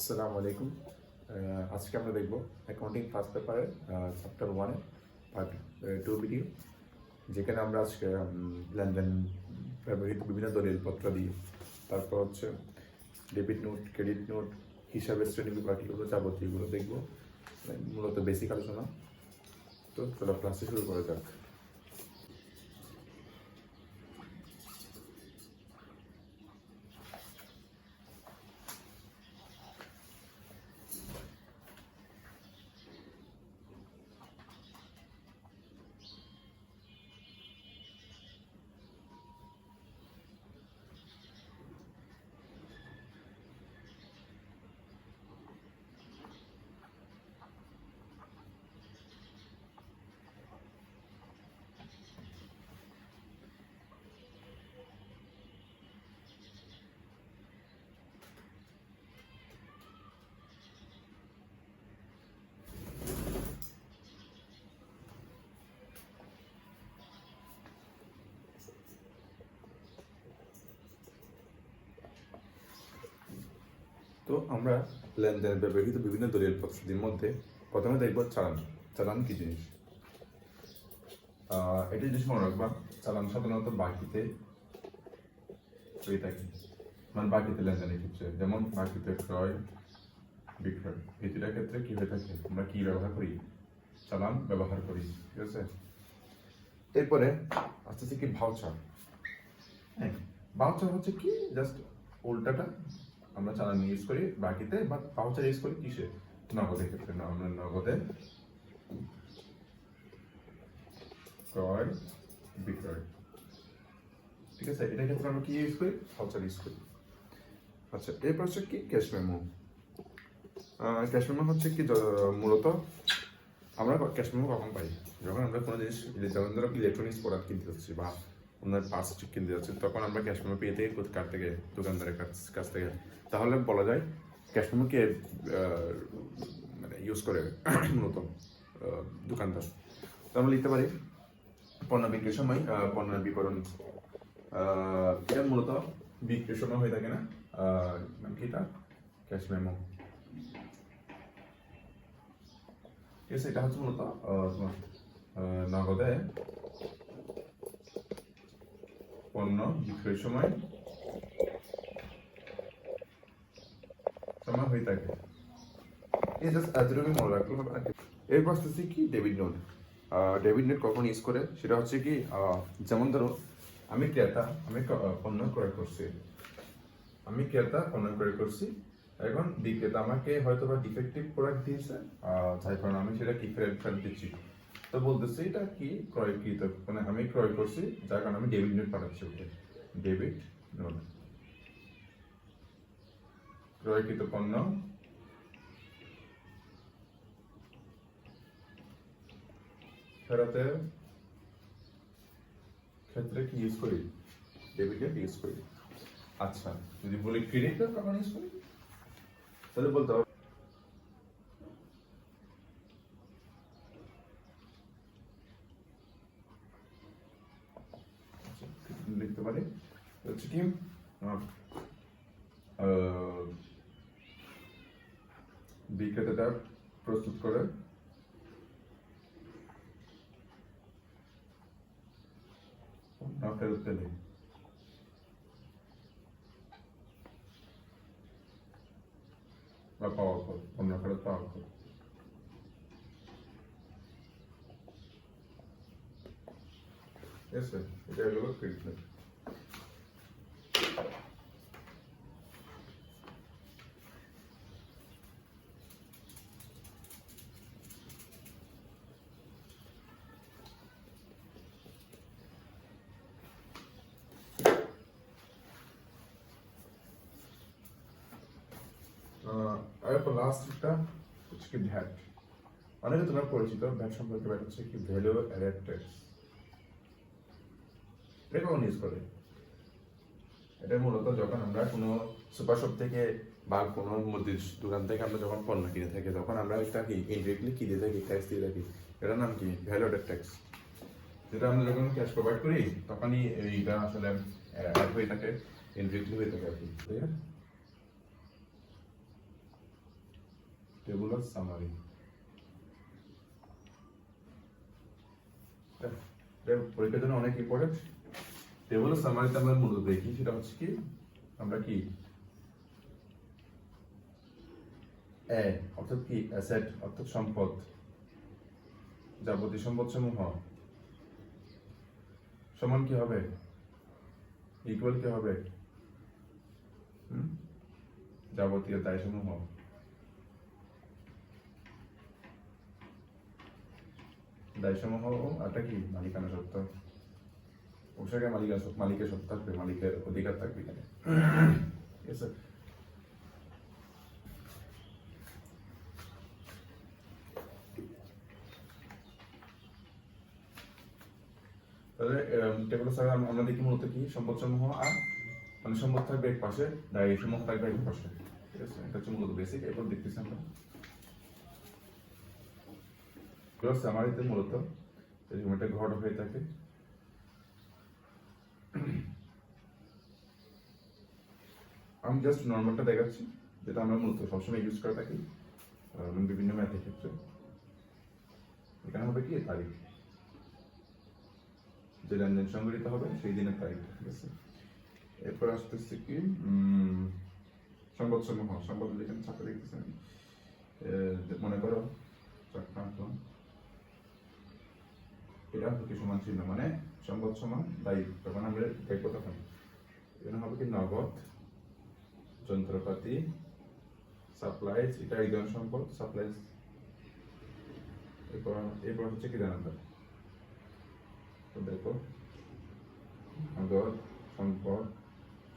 আসসালামু আলাইকুম। আজকে আমরা দেখব অ্যাকাউন্টিং ফার্স্ট পেপারের চ্যাপ্টার ওয়ানে পার্ট টু ভিডিও যেখানে আমরা আজকে লেনদেন বিভিন্ন দলিলপত্র দিয়ে, তারপর হচ্ছে ডেবিট নোট ক্রেডিট নোট হিসাবের শ্রেণি বিভাগ এগুলো যাবতীয়গুলো দেখব। মূলত বেসিক আলোচনা। তো চলো ক্লাসে শুরু করা যাক। তো আমরা লেনদেনের ব্যবহৃত বিভিন্ন দলিল পদ্ধতির মধ্যে প্রথমে দেখব চালান চালান কি জিনিস? এটা জিনিস মনে রাখবা, চালান সাধারণত বাকিতে হয়ে থাকে মানে বাকিতে লেনদেনের ক্ষেত্রে, যেমন বাকিতে ক্রয়, বিক্রয়, এই দুটার ক্ষেত্রে কি হয়ে থাকে? আমরা কি ব্যবহার করি? চালান ব্যবহার করি, ঠিক আছে? এরপরে আস্তে আস্তে কি ভাউচার হ্যাঁ ভাউচার হচ্ছে কি? জাস্ট উল্টাটা আমরা চালান ইউজ করি বাকিতে বা পাউচার ইউজ করি কিসে? নগদের ক্ষেত্রে না, আমরা নগদে ক্রয় বিক্রয়। ঠিক আছে এটার ক্ষেত্রে আমরা কি ইউজ করি? পাউচার ইউজ করি। আচ্ছা এরপর হচ্ছে কি? ক্যাশ মেমো ক্যাশ মেমো হচ্ছে কি মূলত আমরা ক্যাশ মেমো কখন পাই? যখন আমরা কোনো জিনিস, যেমন ধরো ইলেকট্রনিক্স প্রোডাক্ট কিনতে যাচ্ছি বা ওনার পার্স কিনতে যাচ্ছি তখন আমরা ক্যাশ মেমো পেয়ে থাকি কার থেকে দোকানদারের কাছ থেকে। তাহলে বলা যায় ক্যাশ মেমোকে মানে ইউজ করে মূলত দোকানদার। তো আমরা লিখতে পারি পণ্য বিক্রির সময় পণ্যের আহ, এটা মূলত বিক্রির সময় হয়ে থাকে না কি এটা ক্যাশ মেমো এটা হচ্ছে মূলত নগদে পণ্য বিক্রয়ের সময় সময় হয়ে থাকে। এই জাস্ট এতটুকু মনে রাখলে হবে এরপর আসতেছি কি? ডেবিট নোট ডেবিট নোট কখন ইউজ করে? সেটা হচ্ছে কি যেমন ধরো, আমি ক্রেতা, আমি পণ্য ক্রয় করছি। আমি ক্রেতা, পণ্য ক্রয় করছি। এখন বিক্রেতা আমাকে হয়তো বা ডিফেক্টিভ প্রোডাক্ট দিয়েছে যার কারণে আমি সেটা কি ফেরত ফেরত দিচ্ছি। তো বলতেছি, এটা কি ক্রয়কৃত মানে আমি ক্রয় করছি, যার কারণে আমি ডেবিট নোট পাঠাচ্ছি ওকে। ডেবিট নোট ক্রয়কৃত পণ্য। ফেরতের ক্ষেত্রে কি ইউজ করি? ডেবিট নোট ইউজ করি। আচ্ছা যদি বলি ক্রেডিট কার্ড কখন ইউজ করি? তাহলে বলতে হবে আচ্ছা, লিখতে পারি হচ্ছে কি আহ, আহ, বিক্রেতাটা প্রস্তুত করে না ফেরত পেলে বা পাওয়ার পর অন্য ফেরত পাওয়ার পর ঠিক আছে এটা হলো ক্রেডিট নোট আর এরপর লাস্ট একটা হচ্ছে কি ভ্যাট অনেকে তোমরা পরিচিত ভ্যাট সম্পর্কে ভ্যাট হচ্ছে কি ভ্যালু অ্যাডেড ট্যাক্স এটা কখন ইউজ করে? এটা মূলত যখন আমরা কোনো সুপার শপ থেকে বা কোনো মুদির দোকান থেকে আমরা যখন পণ্য কিনে থাকি, তখন আমরা এটা কি ইনডিরেক্টলি কি দিয়ে থাকি ট্যাক্স দিয়ে থাকি, এটার নাম কি? ভ্যালু অ্যাডেড ট্যাক্স যেটা আমরা যখন ক্যাশ প্রোভাইড করি, তখনই এইটা আসলে অ্যাড হয়ে থাকে ইনডিরেক্টলি হয়ে থাকে আর কি। ঠিক আছে টেবুলার সামারি পরীক্ষার জন্য অনেক ইম্পর্টেন্ট টেবুলার সামারিতে আমরা মূলত দেখি, সেটা হচ্ছে কি, আমরা কি? এ অর্থাৎ কি? অ্যাসেট অর্থাৎ সম্পদ, যাবতীয় সম্পদ সমূহ সমান কি হবে? ইকুয়াল কি হবে? যাবতীয় দায় সমূহ দায় সমূহ একটা কি? মালিকানা অবশ্যই মালিকানা সত্ত্ব- মালিকের সত্ত্ব থাকবে, মালিকের অধিকার থাকবে এখানে। তাহলে টেবিল স্যার আমরা মূলত কি? সম্পদ সমূহ আর মানে সম্পদ থাকবে এক পাশে দায় সমূহ থাকবে এক পাশে। ঠিক আছে? এটা হচ্ছে মূলত বেসিক এরপর দেখতেছি আমরা। প্লাস সামারিতে মূলত এরকম একটা ঘট হয়ে থাকে। আমি জাস্ট নর্মালটা দেখাচ্ছি, যেটা আমরা মূলত সবসময় ইউজ করে থাকি বিভিন্ন ম্যাথের ক্ষেত্রে। এখানে হবে কি? তারিখ। যে লেনদেন সংগঠিত হবে, সেই দিনের তারিখ ঠিক আছে? এরপর আসতেছে কি? সংবাদ সমূহ। সংবাদ যেখানে ছাপা দেখতেছেন মনে করো আঁকলাম এটা হচ্ছে সমান চিহ্ন মানে সংবাদ সমান দায়ী, তখন আমরা দেখব তখন। এখানে হবে কি নগদ, যন্ত্রপাতি সাপ্লাইজ এটা এই ধরনের সম্পদ সাপ্লাইজ এরপর এরপর হচ্ছে কি জানাতে দেখো, নগদ সম্পদ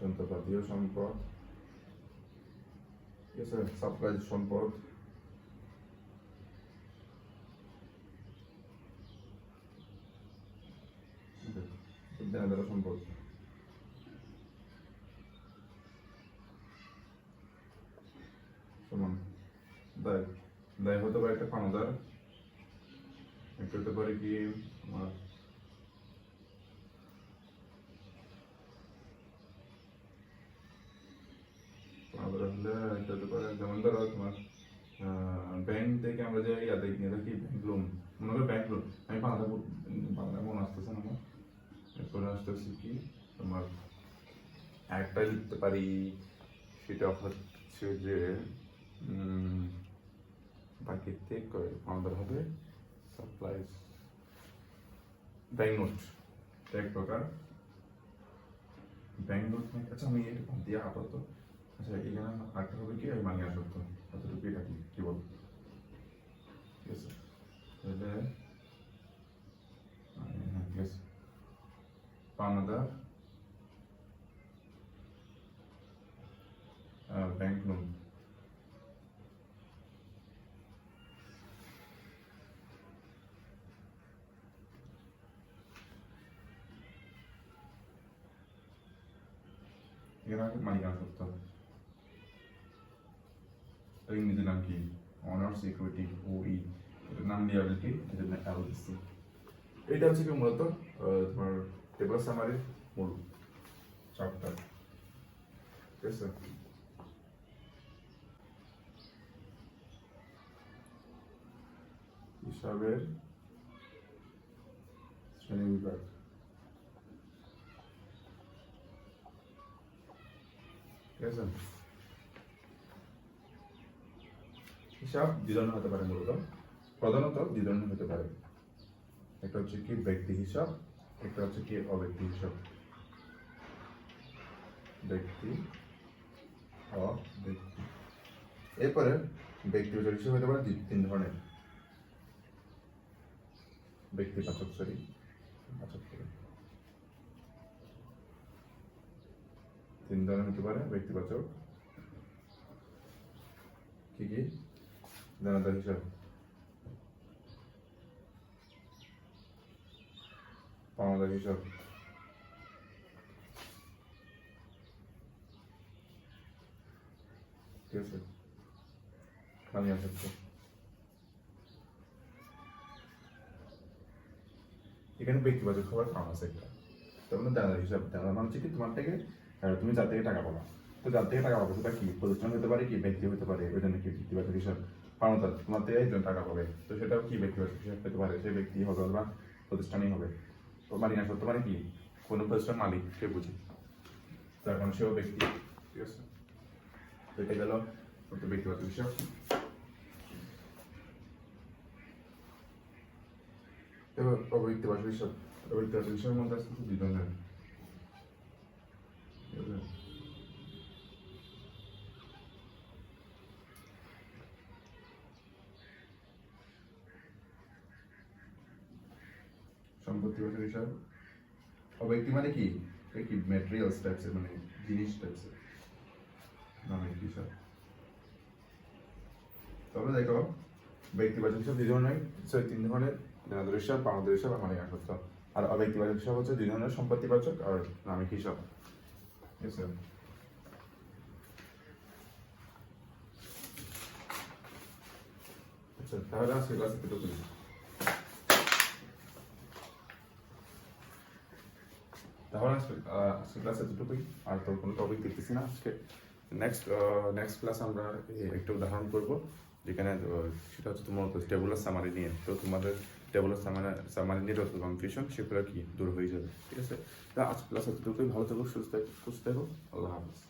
যন্ত্রপাতি ও সম্পদ সাপ্লাইজ সম্পদ। দেনাদার সম্পদ সমান। হতে পারে একটা পানাদার একটা হতে পারে কি আমার যেমন ধরো তোমার ব্যাংক থেকে আমরা যে নিয়ে থাকি ব্যাংক লোন মনে করো ব্যাংক লোন আমি বাংলা বাংলা মনে আসতেছে না আমার এরপরে কি তোমার একটা লিখতে পারি, সেটা হচ্ছে যে প্রাকৃতিক আমাদের হবে সাপ্লাইজ ব্যাংক নোট এক প্রকার। ব্যাংক নোট আচ্ছা আমি এটা দিয়ে আপাতত আচ্ছা এখানে আরেকটা হবে কি? আমি মানি আসক্ত। অতটুকু এটা কি কি বল? ঠিক আছে। তাহলে হ্যাঁ ঠিক আছে পানাদার ব্যাংক লোন এখানে আগে মালিকানা সত্ত্ব এর ইংরেজি নাম কি অনার সিকিউরিটি ও ই এটার নাম লিয়াবিলিটি এটার নাম এলসি এটা হচ্ছে কি মূলত আহ, তোমার টেবল সামারির মূল চ্যাপ্টার ঠিক আছে হিসাবের শ্রেণি বিভাগ ঠিক আছে হিসাব দুই হতে পারে মূলত। প্রধানত দুই হতে পারে। একটা হচ্ছে কি ব্যক্তি হিসাব? একটা হচ্ছে কি? অব্যক্তি হিসাব ব্যক্তি, অব্যক্তি। এরপরে ব্যক্তিগত হিসাব হতে পারে তিন ধরনের। ব্যক্তিবাচক সরি বাচক তিন ধরনের হতে পারে ব্যক্তিবাচক কি কি? দানাদার হিসাব। পাওনাদার হিসাব ঠিক আছে আমি আসক্ত এখানে ব্যক্তিবাচক খাবার কাম আছে একটা তার মানে দানাদার হিসাব দানাদার মানে কি তোমার থেকে তুমি যার থেকে টাকা পাবা তো যার থেকে টাকা পাবে সেটা কি প্রতিষ্ঠান হতে পারে কি ব্যক্তি হতে পারে ওই জন্য কি ব্যক্তিগত হিসাব পাওনা তোমার থেকে একজন টাকা পাবে তো সেটাও কি ব্যক্তিগত হিসাব পেতে পারে সেই ব্যক্তি হবে বা প্রতিষ্ঠানই হবে মালিক না করতে মানে কি কোনো প্রতিষ্ঠান মালিক সে বুঝে তার কারণ সেও ব্যক্তি ঠিক আছে তো এটা গেল ব্যক্তিগত বিষয় এবার বিষয় হিসাব অবৈক্তবাসী হিসাবের মধ্যে আসতে দুই ধরনের সম্পত্তি বছর হিসাব অব্যক্তি মানে কি? কি ম্যাটেরিয়ালস টাইপসের মানে জিনিস টাইপসের নামে কি হিসাব তবে দেখো ব্যক্তিবাচক হিসাব দুই ধরনের sorry, তিন ধরনের দেনাদার হিসাব পাওনাদার হিসাব আর মালিকানা সত্ত্ব আর অব্যক্তিবাচক হিসাব হচ্ছে দুই ধরনের সম্পত্তিবাচক আর নামিক হিসাব ঠিক আছে আচ্ছা তাহলে আজকে ক্লাসে কতটুকু তাহলে আজকে ক্লাসে দুটোই আর তোর কোনো টপিক দেখতেছি না আজকে। নেক্সট নেক্সট ক্লাস আমরা একটু উদাহরণ করব, যেখানে সেটা হচ্ছে তোমার টেবুলার সামারি নিয়ে। তো তোমাদের টেবুলার সামারি সামারি নিয়ে যত কনফিউশন সেগুলো কি দূর হয়ে যাবে, ঠিক আছে? তা আজকে ক্লাস এতটুকুই ভালো থাকো, সুস্থ সুস্থ থাকো। আল্লাহ হাফিজ।